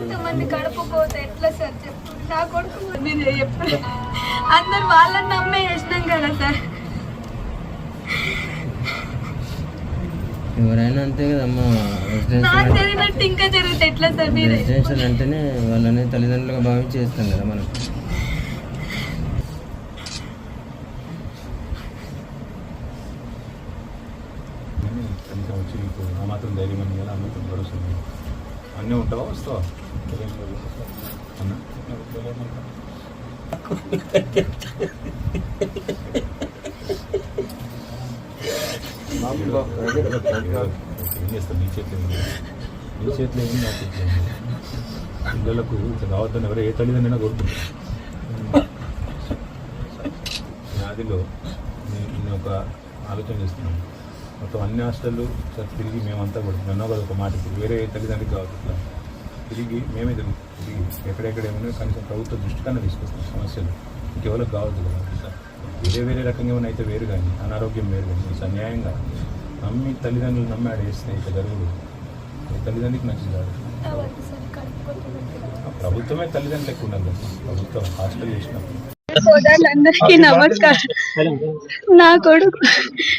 ఇంతమంది ఎట్లా సార్ చెప్పు? నా కొడుకు మీరు చెప్పు అందరు వాళ్ళని నమ్మే చేసినాం కదా సార్. ఎవరైనా అంతే కదమ్మా. నాకు ఇంకా జరిగితే ఎట్లా సార్ మీరు? రెసిడెన్షియల్ అంటేనే వాళ్ళని తల్లిదండ్రులుగా భావించి చేస్తాం కదా మనం. వచ్చి ఆ మాత్రం ధైర్యం అని మాత్రం భరోసా. అన్నీ ఉంటావా? వస్తావా? అన్న ఏం చేస్తావు? నీ చేతిలో నీ చేతిలో ఏం నా పిల్లలకు రావద్దని కావద్దని ఎవరో ఏ తల్లిదండ్రులైనా కోరుకుంటున్నాను నాదిలో నేను ఒక ఆలోచన చేస్తున్నాను. మొత్తం అన్ని హాస్టళ్ళు సార్ తిరిగి మేమంతా కూడా. నన్నో కదా ఒక మాట వేరే తల్లిదండ్రులకు కావచ్చు తిరిగి మేమే తిరిగి తిరిగి ఎక్కడెక్కడ ఏమైనా కనీసం ప్రభుత్వ దృష్టి కన్నా తీసుకొస్తాం సమస్యలు. ఇంకెవరికి కావద్దు కదా ఇట్లా వేరే వేరే రకంగా ఏమైనా అయితే వేరు కానీ అనారోగ్యం వేరు కానీ అన్యాయంగా నమ్మి తల్లిదండ్రులు నమ్మి ఆడ వేస్తే ఇక జరుగుడు అది తల్లిదండ్రులకు మంచిది కాదు. సార్. ప్రభుత్వమే తల్లిదండ్రులు ఎక్కువ ఉండాలి. ప్రభుత్వం హాస్టల్ చేసినప్పుడు. సోదరులందరికీ నమస్కారం. నా కొడుకు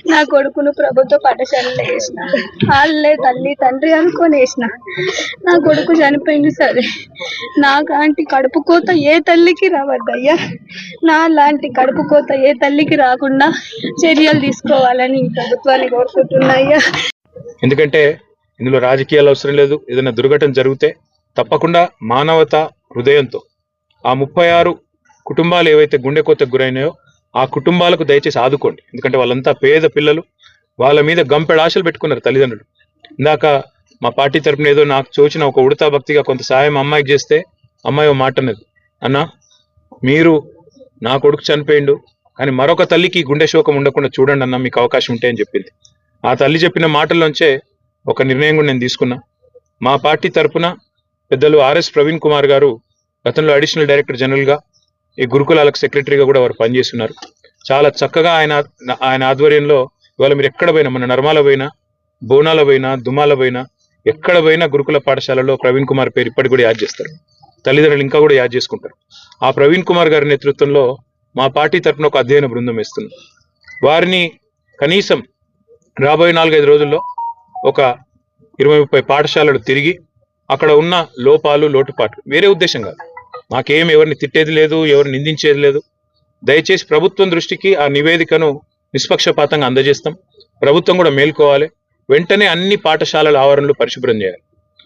నా కొడుకును ప్రభుత్వ పాఠశాలలో వేసిన. వాళ్ళే తల్లి తండ్రి అనుకొని వేసిన. నా కొడుకు చనిపోయింది సరే. నాలాంటి కడుపు కోత ఏ తల్లికి రావద్దయ్యా. నా లాంటి కడుపు కోత ఏ తల్లికి రాకుండా చర్యలు తీసుకోవాలని ప్రభుత్వాన్ని కోరుకుంటున్నాయ్యా. ఎందుకంటే ఇందులో రాజకీయాలు అవసరం లేదు. ఏదైనా దుర్ఘటన జరిగితే తప్పకుండా మానవత హృదయంతో ఆ ముప్పై ఆరు కుటుంబాలు ఏవైతే గుండె కోతకు గురైనాయో ఆ కుటుంబాలకు దయచేసి ఆదుకోండి. ఎందుకంటే వాళ్ళంతా పేద పిల్లలు వాళ్ళ మీద గంపెడ ఆశలు పెట్టుకున్నారు తల్లిదండ్రులు. ఇందాక మా పార్టీ తరపున ఏదో నాకు చూచిన ఒక ఉడతా భక్తిగా కొంత సాయం అమ్మాయికి చేస్తే అమ్మాయి ఓ మాట అన్నది అన్న మీరు నా కొడుకు చనిపోయిండు కానీ మరొక తల్లికి గుండె శోకం ఉండకుండా చూడండి అన్న మీకు అవకాశం ఉంటే అని చెప్పింది. ఆ తల్లి చెప్పిన మాటల్లోంచే ఒక నిర్ణయం కూడా నేను తీసుకున్నా. మా పార్టీ తరపున పెద్దలు ఆర్ఎస్ ప్రవీణ్ కుమార్ గారు గతంలో అడిషనల్ డైరెక్టర్ జనరల్గా ఈ గురుకులాలకు సెక్రటరీగా కూడా వారు పనిచేస్తున్నారు. చాలా చక్కగా ఆయన ఆయన ఆధ్వర్యంలో ఇవాళ మీరు ఎక్కడ పోయినా మన నర్మాల పోయినా బోనాల పోయినా దుమాల పోయినా ఎక్కడ పోయినా గురుకుల పాఠశాలలో ప్రవీణ్ కుమార్ పేరు ఇప్పటికి కూడా యాద్ చేస్తారు. తల్లిదండ్రులు ఇంకా కూడా యాద్ చేసుకుంటారు. ఆ ప్రవీణ్ కుమార్ గారి నేతృత్వంలో మా పార్టీ తరపున ఒక అధ్యయన బృందం వేస్తున్నాం. వారిని కనీసం రాబోయే నాలుగైదు రోజుల్లో ఒక ఇరవై ముప్పై పాఠశాలలు తిరిగి అక్కడ ఉన్న లోపాలు లోటుపాట్లు వేరే ఉద్దేశం కాదు. మాకేం ఎవరిని తిట్టేది లేదు ఎవరిని నిందించేది లేదు. దయచేసి ప్రభుత్వం దృష్టికి ఆ నివేదికను నిష్పక్షపాతంగా అందజేస్తాం. ప్రభుత్వం కూడా మేల్కోవాలి. వెంటనే అన్ని పాఠశాలల ఆవరణలు పరిశుభ్రం చేయాలి.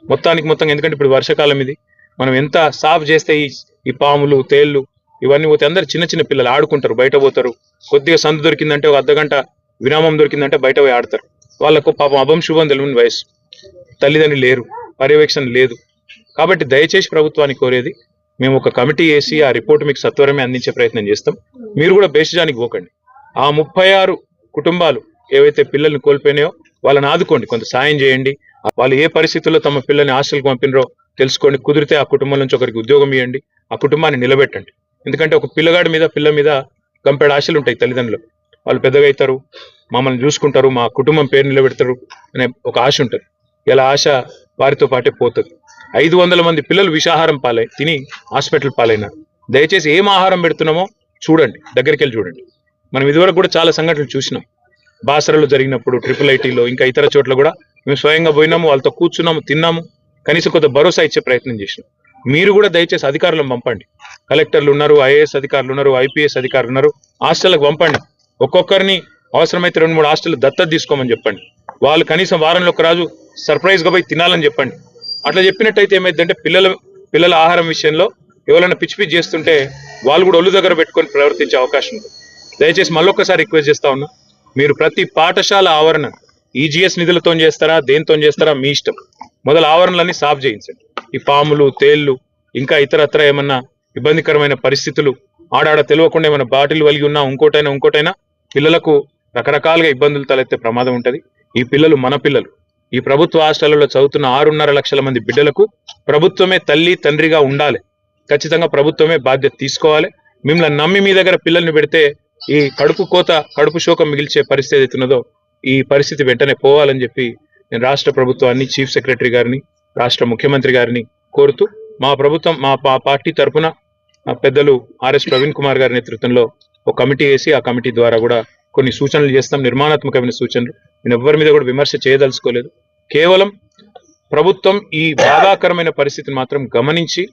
మొత్తానికి మొత్తం ఎందుకంటే ఇప్పుడు వర్షాకాలం ఇది. మనం ఎంత సాఫ్ చేస్తే ఈ ఈ పాములు తేళ్ళు ఇవన్నీ పోతే అందరు చిన్న చిన్న పిల్లలు ఆడుకుంటారు బయట పోతారు. కొద్దిగా సందు దొరికిందంటే ఒక అర్ధగంట విరామం దొరికిందంటే బయట పోయి ఆడతారు. వాళ్ళకు పాపం అభం శుభం తెలియని వయసు తల్లిదండ్రులు లేరు. పర్యవేక్షణ లేదు. కాబట్టి దయచేసి ప్రభుత్వానికి కోరేది మేము ఒక కమిటీ వేసి ఆ రిపోర్ట్ మీకు సత్వరమే అందించే ప్రయత్నం చేస్తాం. మీరు కూడా బేసిజానికి పోకండి. ఆ ముప్పై ఆరు కుటుంబాలు ఏవైతే పిల్లల్ని కోల్పోయినాయో వాళ్ళని ఆదుకోండి. కొంత సాయం చేయండి. వాళ్ళు ఏ పరిస్థితుల్లో తమ పిల్లల్ని హాస్టల్కి పంపినరో తెలుసుకోండి కుదిరితే ఆ కుటుంబం నుంచి ఒకరికి ఉద్యోగం ఇవ్వండి. ఆ కుటుంబాన్ని నిలబెట్టండి. ఎందుకంటే ఒక పిల్లగాడి మీద పిల్ల మీద గంపెడ ఆశలు ఉంటాయి తల్లిదండ్రులు. వాళ్ళు పెద్దగా అవుతారు మమ్మల్ని చూసుకుంటారు మా కుటుంబం పేరు నిలబెడతారు అనే ఒక ఆశ ఉంటుంది. ఇలా ఆశ వారితో పాటే పోతుంది. ఐదు వందల మంది పిల్లలు విషాహారం పాలై తిని హాస్పిటల్ పాలైనారు. దయచేసి ఏం ఆహారం పెడుతున్నామో చూడండి. దగ్గరికి వెళ్ళి చూడండి. మనం ఇదివరకు కూడా చాలా సంఘటనలు చూసినాం. బాసరలో జరిగినప్పుడు ట్రిపుల్ ఐటీలో ఇంకా ఇతర చోట్ల కూడా మేము స్వయంగా పోయినాము వాళ్ళతో కూర్చున్నాము తిన్నాము. కనీసం కొంత భరోసా ఇచ్చే ప్రయత్నం చేసినాం. మీరు కూడా దయచేసి అధికారులను పంపండి. కలెక్టర్లు ఉన్నారు ఐఏఎస్ అధికారులు ఉన్నారు ఐపీఎస్ అధికారులు ఉన్నారు. హాస్టల్కి పంపండి. ఒక్కొక్కరిని అవసరమైతే రెండు మూడు హాస్టల్ దత్తత తీసుకోమని చెప్పండి. వాళ్ళు కనీసం వారంలో ఒక రాజు సర్ప్రైజ్గా పోయి తినాలని చెప్పండి. అట్లా చెప్పినట్టయితే ఏమైందంటే పిల్లల పిల్లల ఆహారం విషయంలో ఎవరైనా పిచ్చి పిచ్చి చేస్తుంటే వాళ్ళు కూడా ఒళ్ళు దగ్గర పెట్టుకొని ప్రవర్తించే అవకాశం ఉంది. దయచేసి మళ్ళొక్కసారి రిక్వెస్ట్ చేస్తా ఉన్నా మీరు ప్రతి పాఠశాల ఆవరణ ఈజీఎస్ నిధులతో చేస్తారా దేనితో చేస్తారా మీ ఇష్టం. మొదలు ఆవరణలన్నీ సాఫ్ చేయించండి. ఈ పాములు తేళ్ళు ఇంకా ఇతరత్ర ఏమన్నా ఇబ్బందికరమైన పరిస్థితులు ఆడాడ తెలియకుండా ఏమైనా బాటిల్ వలిగి ఉన్నా ఇంకోటైనా ఇంకోటైనా పిల్లలకు రకరకాలుగా ఇబ్బందులు తలెత్తే ప్రమాదం ఉంటుంది. ఈ పిల్లలు మన పిల్లలు. ఈ ప్రభుత్వ హాస్టళ్ళలో చదువుతున్న ఆరున్నర లక్షల మంది బిడ్డలకు ప్రభుత్వమే తల్లి తండ్రిగా ఉండాలి. ఖచ్చితంగా ప్రభుత్వమే బాధ్యత తీసుకోవాలి. మిమ్మల్ని నమ్మి మీ దగ్గర పిల్లల్ని పెడితే ఈ కడుపు కోత కడుపు శోకం మిగిల్చే పరిస్థితి అవుతున్నదో ఈ పరిస్థితి వెంటనే పోవాలని చెప్పి నేను రాష్ట్ర ప్రభుత్వాన్ని చీఫ్ సెక్రటరీ గారిని రాష్ట్ర ముఖ్యమంత్రి గారిని కోరుతూ మా ప్రభుత్వం మా పా- పార్టీ తరఫున పెద్దలు ఆర్ఎస్ ప్రవీణ్ కుమార్ గారి నేతృత్వంలో ఒక కమిటీ వేసి ఆ కమిటీ ద్వారా కూడా కొన్ని సూచనలు చేస్తాం నిర్మాణాత్మకమైన సూచనలు. నేను ఎవ్వరి మీద కూడా విమర్శ చేయదలుచుకోలేదు. కేవలం ప్రభుత్వం ఈ బాధాకరమైన పరిస్థితిని మాత్రం గమనించి